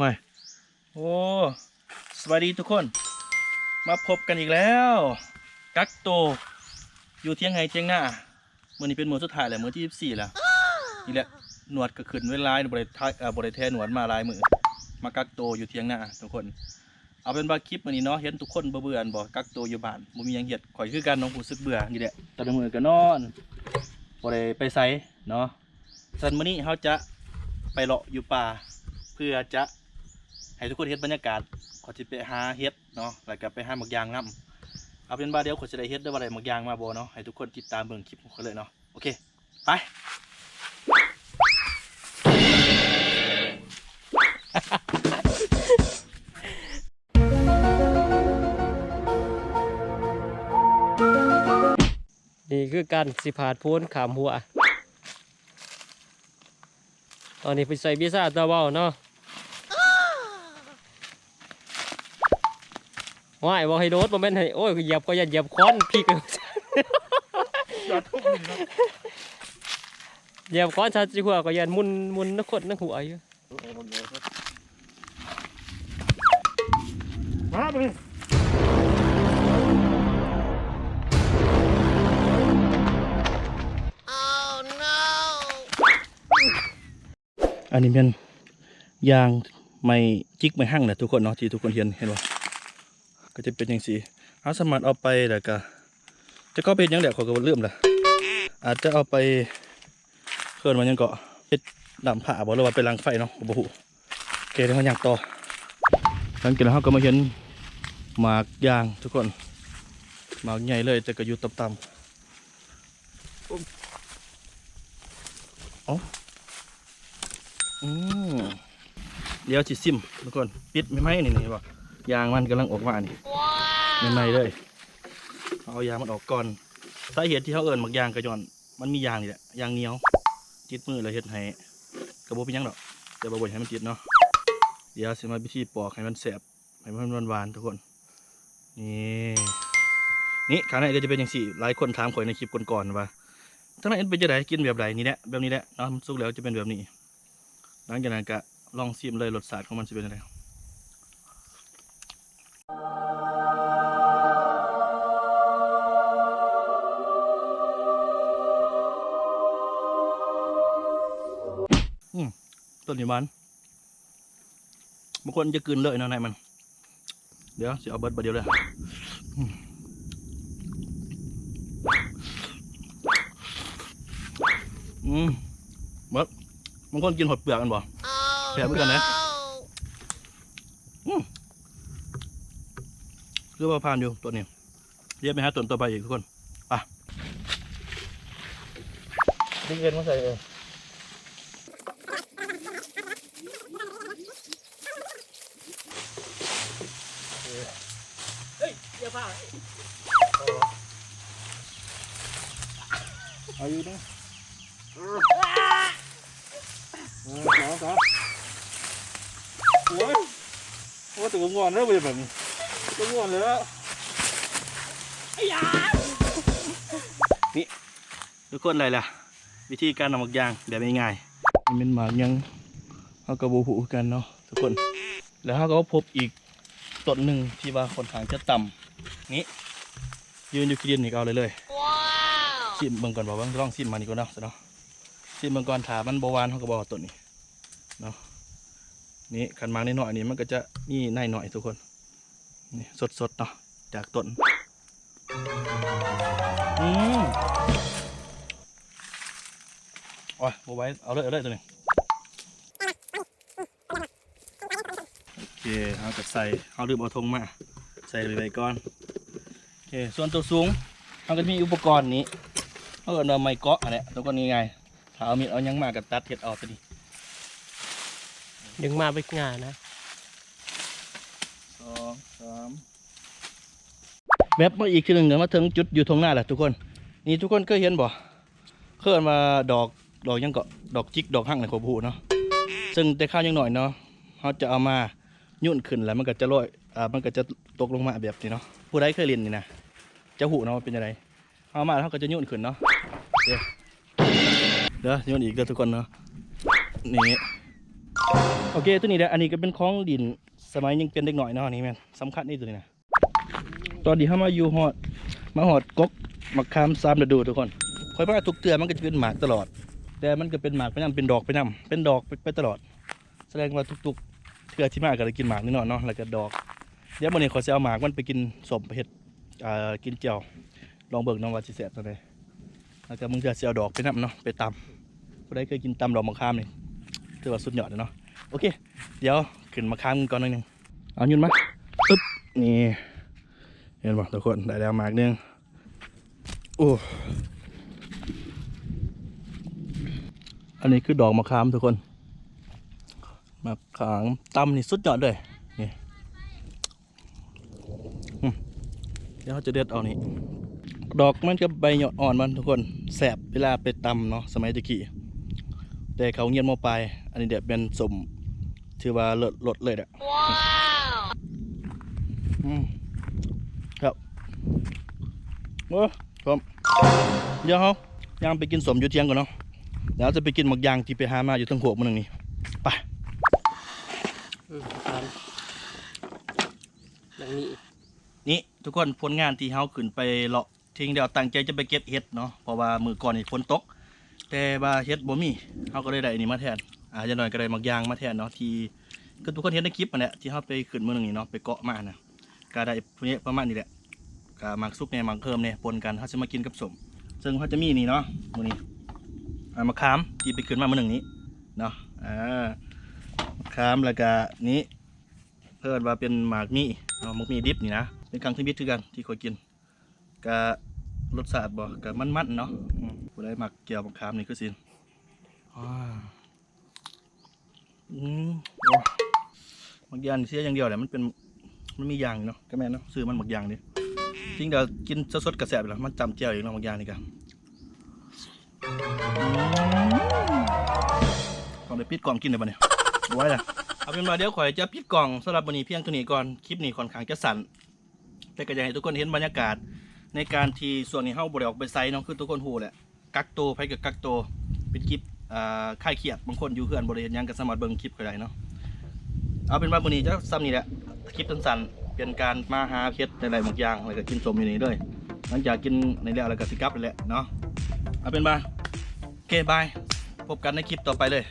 ว้ายโอ้สวัสดีทุกคน มาพบกันอีกแล้ว กักโต อยู่เที่ยงไงเที่ยงหน้ามื่อนี้เป็นมือสุดท้ายแหล้วมื้อที่ 24 แล้วนี่แหละหนวดก็ขึ้นเวลาบริทเอ่อบริแทหนวดมาลายมือมากักโตอยู่เที่ยงหน้าทุกคน เอาเป็นว่าคลิปมื้อนี้เนาะเห็นทุกคนเบื่อบ่กักโตอยู่บ้านบ่มีหยังเฮ็ดข่อยคือกันน้องผู้สึกเบื่อนี่แหละตอนมือก็นอนบ่ได้ไปไสเนาะสันมื้อนี้เฮาจะไปเลาะอยู่ป่าเพื่อจะ ให้ทุกคนเห็นบรรยากาศขอจะไปหาเฮ็ดเนาะแล้วก็ไปหาหมักยางน้ำเอาเป็นว่าเดี๋ยวขอจะได้เฮ็ดได้ว่าอะไรหมักยางมาบ่เนาะให้ทุกคนติดตามเบิ่งคลิปของเขาเลยเนาะโอเคไปนี่คือการสิผาดพ้นขามหัว ตอนนี้ไปใส่วีซ่าตัวเบาเนาะ ว่ายบอกให้โดดบ่แม่นให้โอ้ยเหยียบก็อย่าเหยียบค้อนพี่ก็เหยียบค้อนชาจิหัวก็ยันมุนมุนนักขดนักหัวอยู่มาไปอันนี้เป็นยางไม่จิกไม่หั่งนะทุกคนเนาะที่ทุกคนเห็นเห็นว่า ก็จะเป็นอย่างสีเอาสมารเอาไปแล้วก็จะก็เป็นยังแหละขอยก็บ่ลืมละอาจจะเอาไปเคลื่อนมันยังเกาะเฮ็ดดำผ้าบ่หรือว่าไปล้างไฟเนาะบ่ฮู้โอเคเดี๋ยมันย่างต่อหลังจากนั้นเราก็มาเห็นหมากยางทุกคนหมากใหญ่เลยแต่ก็อยู่ต่ำๆอ๋ออืมเดี๋ยวจิซิมทุกคนปิดไม่ไหมนี่นี่บ่ ยางมันกำลังออกมานี่ไม่ไหมเลย เอายางมันออกก่อนสาเหตุที่เขาเอิญหมากยางกระจอน มันมียางนี่แหละยางเหนียวติดมือเลยเฮ็ดให้กระโบเป็นหยังดอกแต่บ่บ่อยให้มันติดเนาะเดี๋ยวสิมาวิธีปอกให้มันแสบให้มันหวานๆทุกคนนี่นี่ข้างในก็จะเป็นอย่างสี่หลายคนถามข่อยในคลิปก่อนๆว่าทั้งนั้นเป็นจะไดกินแบบไหนนี่แหละแบบนี้แหละเนาะมันสุกแล้วจะเป็นแบบนี้หลังจากนั้นก็ลองชิมเลยรสชาติของมันจะเป็นยังไง ต้นนี้มันบางคนจะกลืนเลยเนาะในมัน เดี๋ยวจะเอาเบิร์ดบดเดียวเลยอืมอืมเบิร์ดบางคนกินหดเปลือกกันบ่แผลเหมือนกันนะอืมคือว่าผ่านอยู่ตัวนี้เรียกไปหาต้นต่อไปอีกทุกคน อะดิ้งเงินมาใส่เองเฮ้ย เดี๋ยวผ่าเอาอยู่นะเออสองสามโอ้ยโอ้ยตัวงอนแล้วไปแบบนี้ตัวงอนเลยแล้วนี่ทุกคนอะไรล่ะ วิธีการทำหมักยางแบบง่ายๆนี่เป็นหมากยังเขากระบูหูกันเนาะทุกคน แล้วเขาก็พบอีกต้นหนึ่งที่ว่าค่อนข้างจะต่ำ นี่ยืนอยู่ขี้ดินนี่ก็เอาเลยเลยชิมเบิ่งก่อนบอกว่าลองชิมมันนี่ก่อนเนาะเนาะชิมเบิ่งก่อนถามันบหวานเขาก็บอกว่าต้นนี้เนาะนี่ขันหมากนิดหน่อยนี่มันก็จะนี่ในหน่อยทุกคนนี่สดๆเนาะจากต้นอืมโอ้ยบไหว้เอาเลยเอาเลยตัวนี้โอเคเอากับใส่เอาลืมเอาธงมาใส่ไปก่อนโอเค ส่วนตัวสูงมันก็จะมีอุปกรณ์นี้เอาเอินว่าไม้เกาะอันเนี้ยตัวก็นี้ไงถ้าเอามีดเอาหยังมากับตัดเห็ดออกตัวนี้ดึงมาไปงานนะสองสามแบบมาอีกทีหนึ่งเดี๋ยวมาถึงจุดอยู่ตรงหน้าแหละทุกคน นี่ทุกคนเคยเห็นบ่เคยเห็นมาดอกดอกหยังเกาะดอกจิกดอกหั่งในขบหูเนาะซึ่งแต่ข้าวยังหน่อยเนาะเขาจะเอามายุ่นขึ้นแล้วมันก็จะลอยอ่ามันก็จะตกลงมาแบบนี้เนาะผู้ใดเคยเรียนนี่นะ จะหูเนาะเป็นยังไงเอามาแล้วเขาก็จะยุ่นขึ้นเนาะเคเดี๋ยวยุ่นอีกเด้อทุกคนเนาะนี่โอเคตัวนี้เด้ออันนี้ก็เป็นของดินสมัยยังเป็นเด็กหน่อยเนาะนี่แม่นสำคัญนี่ตัวนี้นะตอนที่เขามาอยู่ฮอดมาฮอดกกมะขามสามฤดูทุกคนคอยว่าทุกเตือมันก็จะเป็นหมากตลอด แต่มันก็เป็นหมากไปนํเป็นดอกไปนํเป็นดอกไปไปตลอด แสดงว่าทุกๆเทือที่มาก็ได้กินหมากนี่นาะเนาะแล้วก็ดอกเดี๋ยวมื้อนี้ขอยสิเอาหมากมันไปกินสมเฮ็ด กินเจียวลองเบิ่งเน้องว่าสิแซ่บเท่าใดแล้วก็มึงจะสิเอาดอกไปนํเนาะไปตำผู้ใดเคยกินตำดอกมะขามนี่ถือว่าสุดยอดเลยเนาะโอเค เดี๋ยวขึ้นมะขามกันก่อนหน่อยหนึงเอายุ่นมาอึ๊บนี่เห็นบ่ทุกคนได้แล้วมากหนึงโอ้อันนี้คือดอกมะขามทุกคนมะขามตำนี่สุดยอดเลย เดี๋ยวเราจะเด็ดเอานี่ดอกมันกับใบหยอดอ่อนมันทุกคนแสบเวลาไปตำเนาะสมัยตะกี้แต่เขาเงียบมาปลายอันนี้เดี๋ยวเป็นสมถือว่าลดลดเลยอะอืมครับโอ้พร้อมเดี๋ยวเขาย่างไปกินสมอยู่เที่ยงก่อนเนาะเดี๋ยวเราจะไปกินหมักยางที่ไปหามาอยู่ทั้งหัวมันนึงนี่ไป อืมครับดังนี้ นี่ ทุกคนผลงานที่เฮาขึ้นไปเลาะทิ้งเดี๋ยวตั้งใจจะไปเก็บเห็ดเนาะเพราะว่ามือก่อนนี่ฝนตก แต่ว่าเห็ดบ่มีเฮาก็เลยได้อันนี้มาแทนอาจจะหน่อยก็ได้มักยางมาแทนเนาะที่คือทุกคนเห็นในคลิปมันแหละที่เฮาไปขึ้นมื้อนึงนี่เนาะไปเกาะมานะก็ได้พวกนี้ประมาณนี้แหละก็มักซุปเนี่ยมักเพิ่มเนี่ยปนกันเฮาจะมากินกับสมซึ่งเฮาจะมีนี่เนาะมื้อนี้อ่ามะขามที่ไปขึ้นมามื้อนึงนี้เนาะอ่ามะขามแล้วก็นี้เพิ่นว่าเป็นหมากมีเนาะหมากมีดิบนี่นะ เป็นครั้งที่บิดคือกันที่เคยกินกะรสชาติบ่กะมันๆเนาะอืมผู้ใดมักเกี่ยวมะขามนี่คือสิอ่าอืมโอ้หมักยางนี่เสียอย่างเดียวแหละมันเป็นมันมียางอยู่เนาะก็แม่นเนาะซื้อมันหมักยางดิจริงเดี๋ยวกินสดๆกระแสบแล้วมันจำเจียวอีกเนาะหมักยางนี่กันก่อนไปปิดกล่องกินเลยปะเนี่ยเอาไว้ละเอาเป็นว่าเดี๋ยวข่อยจะปิดกล่องสำหรับวันนี้เพียงเท่านี้ก่อน คลิปนี้ค่อนข้างจะสั่น แต่ก็อยากให้ทุกคนเห็นบรรยากาศ ในการที่ส่วนนี้เฮาบ่ได้ออกไปไซเนาะคือทุกคนฮู้แหละกักตัวไปกับกักตัวเป็นคลิปอ่าคลายเครียดบางคนอยู่เพื่อนบ่ได้เฮ็ดหยังก็สามารถเบิ่งคลิปก็ได้เนาะเอาเป็นว่ามื้อนี้จะซ้ำนี่แหละคลิปสั้นๆเป็นการมาหาเฮ็ดหลายๆบางอย่างแล้วก็กินสมอยู่นี่เลยหลังจากกินในแล้วแล้วก็สิกลับนั่แหละเนาะเอาเป็นว่าโอเคบายพบกันในคลิปต่อไปเลย